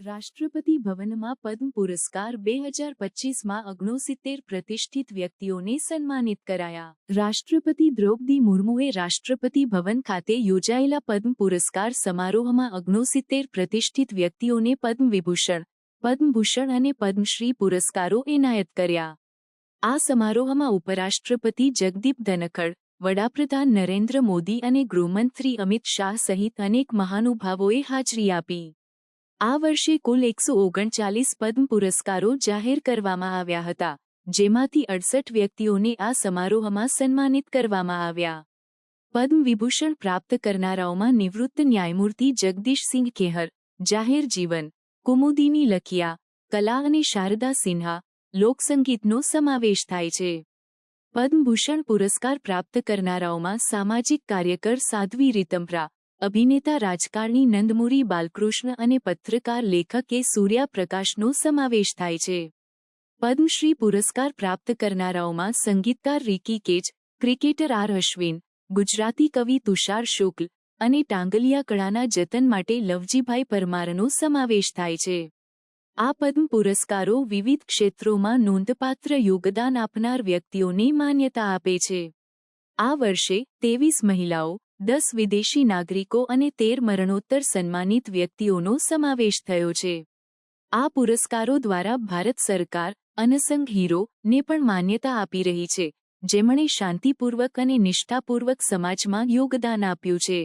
રાષ્ટ્રપતિ ભવનમાં પદ્મ પુરસ્કાર બે હજાર પચીસમાં અગ્નોસિત્તેર પ્રતિષ્ઠિત વ્યક્તિઓને સન્માનિત કરાયા. રાષ્ટ્રપતિ દ્રૌપદી મુર્મુએ રાષ્ટ્રપતિ ભવન ખાતે યોજાયેલા પદ્મ પુરસ્કાર સમારોહમાં અગ્નોસિત્તેર પ્રતિષ્ઠિત વ્યક્તિઓને પદ્મ વિભૂષણ પદ્મભૂષણ અને પદ્મશ્રી પુરસ્કારો એનાયત કર્યા. આ સમારોહમાં ઉપરાષ્ટ્રપતિ જગદીપ ધનખડ, વડાપ્રધાન નરેન્દ્ર મોદી અને ગૃહમંત્રી અમિત શાહ સહિત અનેક મહાનુભાવોએ હાજરી આપી. આ વર્ષે કુલ એકસો ઓગણચાલીસ પદ્મ પુરસ્કારો જાહેર કરવામાં આવ્યા હતા, જેમાંથી અડસઠ વ્યક્તિઓને આ સમારોહમાં સન્માનિત કરવામાં આવ્યા. પદ્મ વિભૂષણ પ્રાપ્ત કરનારાઓમાં નિવૃત્ત ન્યાયમૂર્તિ જગદીશસિંહ ખેહર જાહેર જીવન, કુમુદીની લખિયા, કલા અને શારદા સિન્હા, લોકસંગીતનો સમાવેશ થાય છે. પદ્મભૂષણ પુરસ્કાર પ્રાપ્ત કરનારાઓમાં સામાજિક કાર્યકર સાધ્વી રીતંભરા અભિનેતા રાજકારણી નંદમુરી, બાલકૃષ્ણ અને પત્રકાર લેખક કે સૂર્યા સમાવેશ થાય છે. પદ્મશ્રી પુરસ્કાર પ્રાપ્ત કરનારાઓમાં સંગીતકાર રિકી કેચ ક્રિકેટર આર અશ્વિન, ગુજરાતી કવિ તુષાર શુક્લ અને ટાંગલિયા કળાના જતન માટે લવજીભાઈ પરમારનો સમાવેશ થાય છે. આ પદ્મ પુરસ્કારો વિવિધ ક્ષેત્રોમાં નોંધપાત્ર યોગદાન આપનાર વ્યક્તિઓને માન્યતા આપે છે. આ વર્ષે તેવીસ મહિલાઓ દસ વિદેશી નાગરિકો અને તેર મરણોત્તર સન્માનિત વ્યક્તિઓનો સમાવેશ થયો છે. આ પુરસ્કારો દ્વારા ભારત સરકાર, અનસંગ હીરો, ને પણ માન્યતા આપી રહી છે, જેમણે શાંતિપૂર્વક અને નિષ્ઠાપૂર્વક સમાજમાં યોગદાન આપ્યું છે.